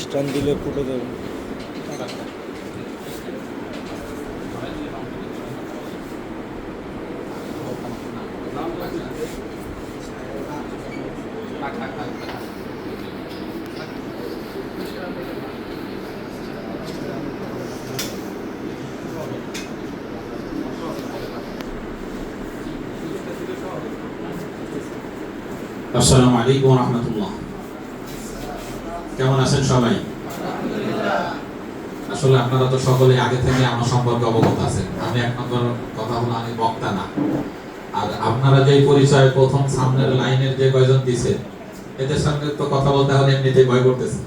স্টান দিলে ফুটে যাবে আসসালামু আলাইকুম রহমতুল্লাহ। কেমন আছেন সবাই? আসলে আপনারা তো সকলে আগে থেকে আমার সম্পর্কে অবগত আছেন। আমি এক নম্বর কথা হলো আমি বক্তা না। আর আপনারা যে পরিচয় প্রথম সামনের লাইনের যে কয়জন দিছে, এদের সঙ্গে তো কথা বলতে এখন এমনিতেই ভয় করতেছে।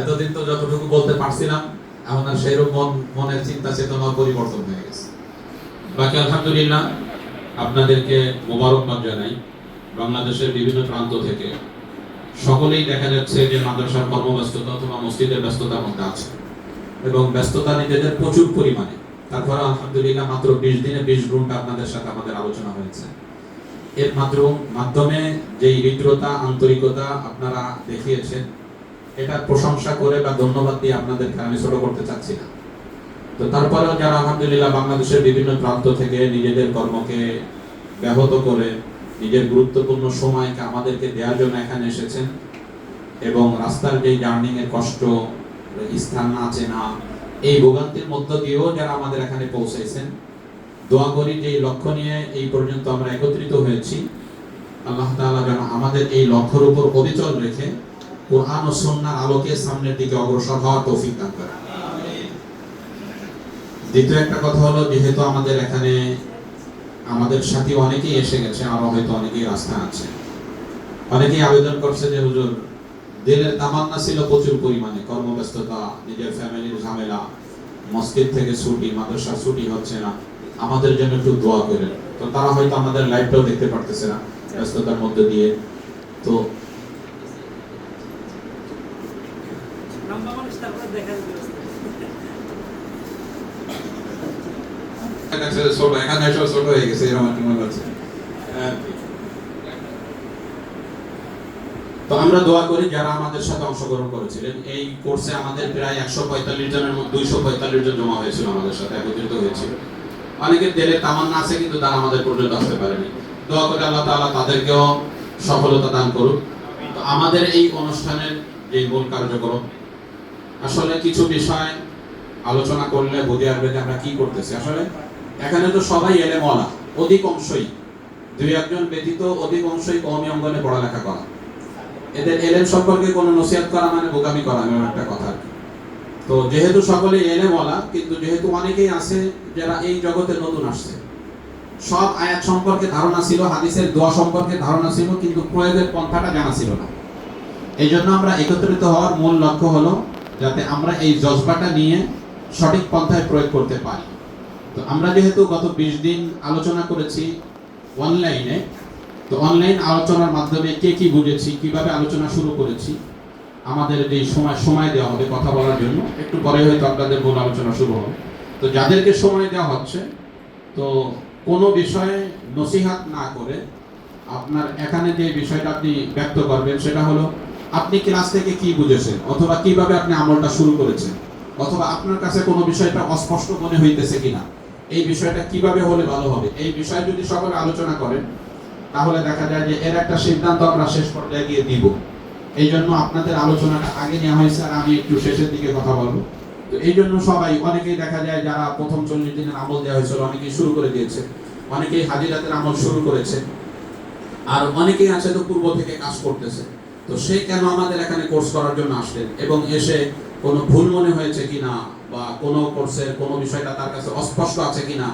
এতদিন তো যতটুকু বলতে পারছিলাম, এখন আর সেরকম মন, মনের চিন্তা চেতনা পরিবর্তন হয়ে গেছে। বাকি আলহামদুলিল্লাহ, আপনাদেরকে মোবারকবাদ জানাই। বাংলাদেশের বিভিন্ন প্রান্ত থেকে সকলেই দেখা যাচ্ছে যে মাদ্রাসার কর্মব্যস্ততা অথবা মসজিদের ব্যস্ততার মধ্যে আছে। এবং ব্যস্ততা নিজেদের প্রচুর পরিমাণে। তারপরে আলহামদুলিল্লাহ মাত্র বিশ দিনে বিশ ঘণ্টা আপনাদের সাথে আমাদের আলোচনা হয়েছে। এর মাত্র মাধ্যমে যেই হৃদ্রতা, আন্তরিকতা আপনারা দেখিয়েছেন এটা প্রশংসা করে বা ধন্যবাদ দিয়ে আপনাদেরকে আমি ছোট করতে চাচ্ছি না। তো তারপরেও যারা আলহামদুলিল্লাহ বাংলাদেশের বিভিন্ন প্রান্ত থেকে নিজেদের কর্মকে ব্যাহত করে নিজের গুরুত্বপূর্ণ সময়কে আমাদেরকে দেওয়ার জন্য এখানে এসেছেন এবং রাস্তার যে জার্নিং এর কষ্ট, স্থান না চেনা এই ভোগান্তির মধ্য দিয়েও যারা আমাদের এখানে পৌঁছেছেন, দোয়া করি যে লক্ষ্য নিয়ে এই পর্যন্ত আমরা একত্রিত হয়েছি। আল্লাহ তাআলা যেন আমাদের এই লক্ষ্যের উপর অবিচল রেখে কোরআন ও সুন্নাহর আলোকে সামনের দিকে অগ্রসর হওয়ার তৌফিক দান করেন। দ্বিতীয় একটা কথা হলো, যেহেতু আমাদের এখানে আমাদের সাথে অনেকেই এসে গেছে, আরও হয়তো অনেকেই রাস্তা আছে। অনেকেই আবেদন করছে যে, হুজুর, দিলের তামান্না ছিল প্রচুর পরিমাণে, কর্মব্যস্ততা, নিজের ফ্যামিলির ঝামেলা, মসজিদ থেকে ছুটি, মাদ্রাসার ছুটি হচ্ছে না, আমাদের জন্য একটু দোয়া করেন। তো তারা হয়তো আমাদের লাইফটাও দেখতে পারতেছে না, ব্যস্ততার মধ্যে দিয়ে। তো দেখা ছোট এখানে এসেও ছোট হয়ে হচ্ছে। তো আমরা দোয়া করি যারা আমাদের সাথে অংশগ্রহণ করেছিলেন। এই কোর্সে আমাদের প্রায় একশো পঁয়তাল্লিশ জনের মধ্যে দুইশো পঁয়তাল্লিশ জন জমা হয়েছিল আমাদের সাথে, একত্রিত হয়েছিল। তামান্না আছে, কিন্তু তারা আমাদের পর্যন্ত আসতে পারেনি। দোয়া করে আল্লাহ তাদেরকেও সফলতা দান করুক। তো আমাদের এই অনুষ্ঠানের যে মূল কার্যক্রম, আসলে কিছু বিষয় আলোচনা করলে বুঝে আসবে যে আমরা কি করতেছি। আসলে এখানে তো সবাই এলে মলা অধিকাংশই দুই একজন ব্যতীত অধিকাংশই কমই অঙ্গনে পড়ালেখা করা। এদের এলেম সম্পর্কে কোনো নসিহত করা মানে বোকামি করা এমন একটা কথা তো যেহেতু সকলে এলে বলা কিন্তু যেহেতু অনেকেই আছে যারা এই জগতে নতুন আসছে, সব আয়াত সম্পর্কে ধারণা ছিল, হাদিসের দোয়া সম্পর্কে ধারণা ছিল, কিন্তু প্রয়োগের পন্থাটা জানা ছিল না। এই জন্য আমরা একত্রিত হওয়ার মূল লক্ষ্য হলো, যাতে আমরা এই জজবাটা নিয়ে সঠিক পন্থায় প্রয়োগ করতে পারি। তো আমরা যেহেতু গত বিশ দিন আলোচনা করেছি অনলাইনে, তো অনলাইন আলোচনার মাধ্যমে কে কি বুঝেছি, কীভাবে আলোচনা শুরু করেছি, আমাদের যে সময় সময় দেওয়া হবে কথা বলার জন্য, একটু পরে হয়তো আপনাদের মূল আলোচনা শুরু হবে। তো যাদেরকে সময় দেওয়া হচ্ছে, তো কোনো বিষয়ে নসিহাত না করে আপনার এখানে যে বিষয়টা আপনি ব্যক্ত করবেন, সেটা হলো আপনি ক্লাস থেকে কি বুঝেছেন, অথবা কীভাবে আপনি আমলটা শুরু করেছেন, অথবা আপনার কাছে কোনো বিষয়টা অস্পষ্ট মনে হইতেছে কিনা। এই বিষয়টা কীভাবে হলে ভালো হবে? এই বিষয়ে যদি সকলে আলোচনা করেন, তাহলে দেখা যায় যে এর একটা সিদ্ধান্ত আমরা শেষ পর্যায়ে গিয়ে দিব। এই জন্য আপনাদের আলোচনাটা আগে নেওয়া হয়েছে, আর আমি একটু শেষের দিকে কথা বলব। তো এই জন্য সবাই, অনেকেই দেখা যায় যারা প্রথম চল্লিশ দিনের আমল দেওয়া হয়েছিল, অনেকেই শুরু করে দিয়েছে। অনেকেই হাজিরাতের আমল শুরু করেছে। আর অনেকেই আছে তো পূর্ব থেকে কাজ করতেছে। তো সে কেন আমাদের এখানে কোর্স করার জন্য আসলেন? এবং এসে কোনো ভুল মনে হয়েছে কিনা বা কোনো কোর্সের কোনো বিষয়টা তার কাছে অস্পষ্ট আছে কিনা